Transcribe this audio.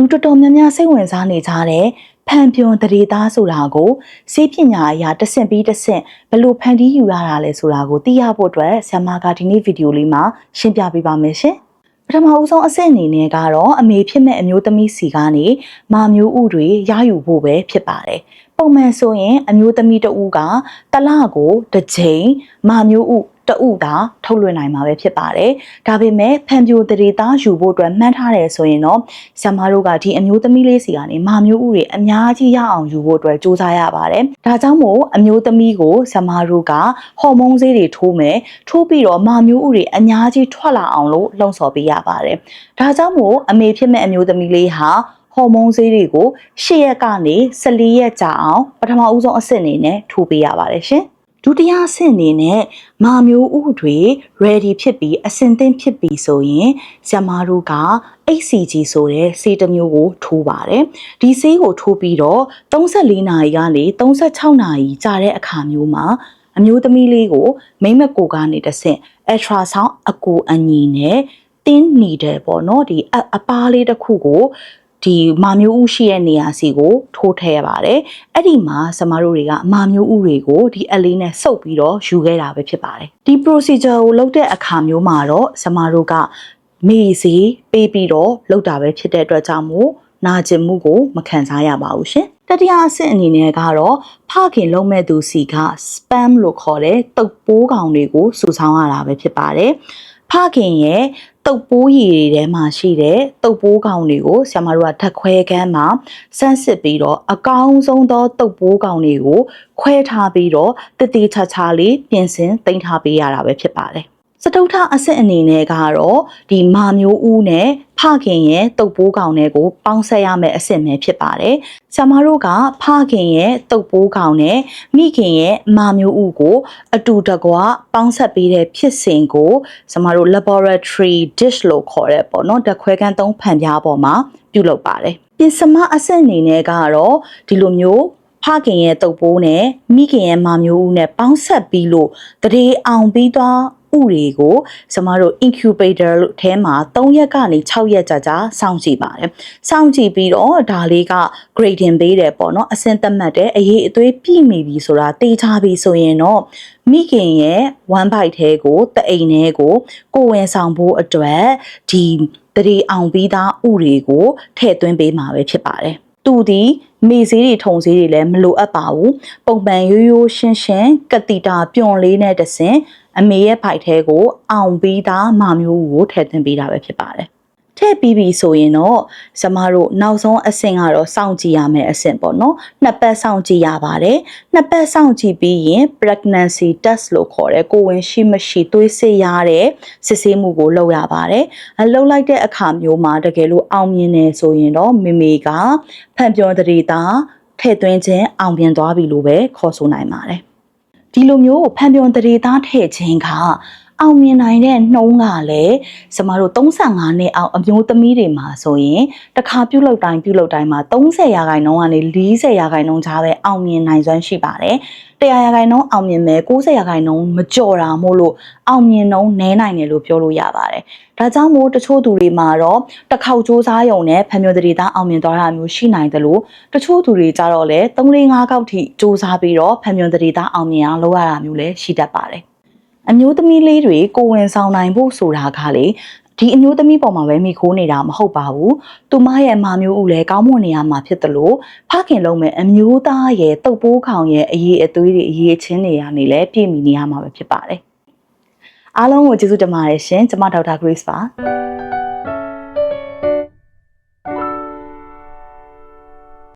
လူတော်တော်များများစိတ်ဝင်စားနေကြတဲ့ဖန်ပြွန်တရေသားဆိုတာကိုစေပညာအရာတစ်ဆင့်ပြီးတစ်ဆင့်ဘယ်လိုဖန်တီးယူရတာလဲဆိုတာကိုသိရဖို့အတွက်ဆ iam မာကဒီနေ့ဗီဒီယိုလေးမှာရှင်းပြပေးပါမယ်ရှင်ပထမဦးဆုံးအဆင့်အနေနဲ့ကတော့အမေဖြစ်မဲ့အမျိုးသမီးစီကနေမာမျိုးဥတွေရယူဖို့ပဲဖြစ်ပါတယ်ပုံမှန်ဆိုရင်အမျိုးသမီးတဦးကတလကိုတစ်ချိန်မာမျိုးဥ တအုပ်သာထုတ်လွှင့်နိုင်မှာပဲဖြစ်ပါတယ်။ဒါပေမဲ့ဖန်ပြိုတရေသားယူဖို့အတွက်မှန်းထားတယ်ဆိုရင်တော့ဆမ်မာတို့ကဒီအမျိုးသမီးလေးစီကနေမာမျိုးဥတွေအများကြီးရအောင်ယူဖို့အတွက်စူးစမ်းရပါတယ်။ဒါကြောင့်မို့အမျိုးသမီးကိုဆမ်မာတို့ကဟော်မုန်းဆေးတွေထိုးမယ်။ထိုးပြီးတော့မာမျိုးဥတွေအများကြီးထွက်လာအောင်လို့လှုံ့ဆော်ပေးရပါတယ်။ဒါကြောင့်မို့အမေဖြစ်မဲ့အမျိုးသမီးလေးဟာဟော်မုန်းဆေးတွေကို၈ရက်ကနေ14ရက်ကြာအောင်ပထမဦးဆုံးအဆင့်အနေနဲ့ထိုးပေးရပါတယ်ရှင်။ ဒုတိယအဆင့်အနေနဲ့မာမျိုးဥတွေ ready ဖြစ်ပြီးအဆင်သင့်ဖြစ်ပြီးဆိုရင်ဆရာမတို့က HCG ဆိုတဲ့ဆေးတစ်မျိုးကိုထိုးပါတယ်ဒီဆေးကိုထိုးပြီးတော့34နာရီကနေ36နာရီကြာတဲ့အခါမျိုးမှာအမျိုးသမီးလေးကိုမိမကိုကနေတဆင့် ultrasound အကူအညီနဲ့တင်းနေတယ်ပေါ့နော်ဒီအပားလေးတစ်ခုကို ဒီမာမျိုးဥရှိရဲ့နေရာစီကိုထိုးထည့်ရပါတယ်အဲ့ဒီမှာစမတို့တွေကမာမျိုးဥတွေကိုဒီအလေးနဲ့စုပ်ပြီးတော့ယူခဲ့တာပဲဖြစ်ပါတယ်ဒီ procedure ကိုလုပ်တဲ့အခါမျိုးမှာတော့စမတို့ကမေးစီပေးပြီးတော့လုပ်တာပဲဖြစ်တဲ့အတွက်ကြောင့်မို့နာကျင်မှုကိုမခံစားရပါဘူးရှင်တတိယအဆင့်အနေနဲ့ကတော့ဖခင်လုံးမဲ့သူစီက spam လို့ခေါ်တဲ့တုပ်ပိုးကောင်တွေကိုစုဆောင်းရတာပဲဖြစ်ပါတယ်ဖခင်ရဲ့ တုပ်ပိုးရည်တွေထဲမှာရှိတဲ့တုပ်ပိုးကောင်တွေကိုဆရာမတို့ကဓာတ်ခွဲခန်းမှာစမ်းစစ်ပြီးတော့အကောင်းဆုံးသောတုပ်ပိုးကောင်တွေကိုခွဲထားပြီးတော့တတိချာချာလေးပြင်ဆင်တင်ထားပေးရတာပဲဖြစ်ပါတယ်စတုထအဆင့်အနေနဲ့ကတော့ဒီမာမျိုးဦးနဲ့ ဖခင်ရဲ့တုပ်ပိုးကောင်တွေကိုပေါင်းဆက်ရမယ့်အဆင့်ပဲဖြစ်ပါတယ်။ဆရာမတို့ကဖခင်ရဲ့တုပ်ပိုးကောင်နဲ့မိခင်ရဲ့မာမျိုးဦးကို အတူတကွပေါင်းဆက်ပေးတဲ့ဖြစ်စဉ်ကိုဆရာမတို့ laboratory dish လို့ခေါ်တဲ့ပေါ့နော်ဓာတ်ခွဲခန်းသုံးဖန်ပြားပေါ်မှာပြုလုပ်ပါတယ်။ပြင်စမအဆင့်အနေနဲ့ကတော့ဒီလိုမျိုးဖခင်ရဲ့တုပ်ပိုးနဲ့မိခင်ရဲ့မာမျိုးဦးနဲ့ပေါင်းဆက်ပြီးလို့တရေအောင်ပြီးသွား ဥတွေကိုကျမတို့ incubator လို့အဲမှာ3ရက်ကနေ6ရက်ကြာကြာစောင့်ကြည့်ပါတယ်။စောင့်ကြည့်ပြီးတော့ဒါလေးက grading ပေးတယ်ပေါ့နော်အဆင့်သတ်မှတ်တယ်အရေးအသွေးပြည့်မိပြီဆိုတာသိချပြီဆိုရင်တော့မိခင်ရဲ့1 byte ထဲကိုတအိမ်ထဲကိုကိုဝင်ဆောင်ဖို့အတွက်ဒီတရေအောင်ပြီးသားဥတွေကိုထည့်သွင်းပေးမှာပဲဖြစ်ပါတယ်။သူဒီမေဈေးတွေထုံဈေးတွေလည်းမလိုအပ်ပါဘူးပုံမှန်ရိုးရိုးရှင်းရှင်းကတိတာပြွန်လေးနဲ့တဆင် အမေရဲ့ဖိုက်ထဲကိုအောင်ပြီးသားမာမျိုးကိုထည့်သွင်းပေးတာပဲဖြစ်ပါတယ်ထည့်ပြီးပြီဆိုရင်တော့ကျမတို့နောက်ဆုံးအဆင့်ကတော့စောင့်ကြည့်ရမယ့်အဆင့်ပေါ့နော်နှစ်ပတ်စောင့်ကြည့်ရပါတယ်နှစ်ပတ်စောင့်ကြည့်ပြီးရင် pregnancy test လို့ခေါ်တဲ့ကိုဝင်ရှိမရှိသွေးစစ်ရတဲ့စစ်ဆေးမှုကိုလုပ်ရပါတယ်အလုပ်လိုက်တဲ့အခါမျိုးမှာတကယ်လို့အောင်မြင်နေဆိုရင်တော့မိမိကဖန်ပြောတရေတာထည့်သွင်းခြင်းအောင်မြင်သွားပြီလို့ပဲခေါ်ဆိုနိုင်ပါတယ် ဒီလိုမျိုးဖန်ပြုံတရေသားထည့်ခြင်းကအောင်မြင်နိုင်တဲ့နှုံးကလည်းကျမတို့35နှစ်အောင်အမျိုးသမီးတွေမှာဆိုရင်တစ်ခါပြုတ်လောက်တိုင်းပြုတ်လောက်တိုင်းမှာ30ရာခိုင်နှုန်းကနေ40ရာခိုင်နှုန်းကြားပဲအောင်မြင်နိုင်စွမ်းရှိပါတယ်။100ရာခိုင်နှုန်းအောင်မြင်မယ်90ရာခိုင်နှုန်းမကြော်တာမို့လို့အောင်မြင်နှုန်းနည်းနိုင်တယ်လို့ပြောလို့ရပါတယ်။ ဒါကြောင့်မို့တချို့သူတွေမှာတော့တစ်ခေါက်စူးစမ်းရုံနဲ့ဖန်မျိုးတရီသားအောင်မြင်သွားတာမျိုးရှိနိုင်တယ်လို့တချို့သူတွေကြတော့လေ3-5ခေါက်ထိစူးစမ်းပြီးတော့ဖန်မျိုးတရီသားအောင်မြင်အောင်လုပ်ရတာမျိုးလည်းရှိတတ်ပါတယ်။အမျိုးသမီးလေးတွေကိုဝင်ဆောင်နိုင်ဖို့ဆိုတာကလေဒီအမျိုးသမီးပေါ်မှာပဲမိခိုးနေတာမဟုတ်ပါဘူး။သူမရဲ့အမမျိုးဦးလည်းကောင်းမွန်နေရမှာဖြစ်တယ်လို့ဖခင်လုံးမဲ့အမျိုးသားရဲ့တုပ်ပိုးခေါင်ရဲ့အရေးအသွေးတွေအရေးချင်းတွေကနေလည်းပြည့်မီနေရမှာပဲဖြစ်ပါတယ်။ အားလုံးကိုကျေးဇူးတင်ပါတယ်ရှင်။ကျွန်မဒေါက်တာ Grace ပါ။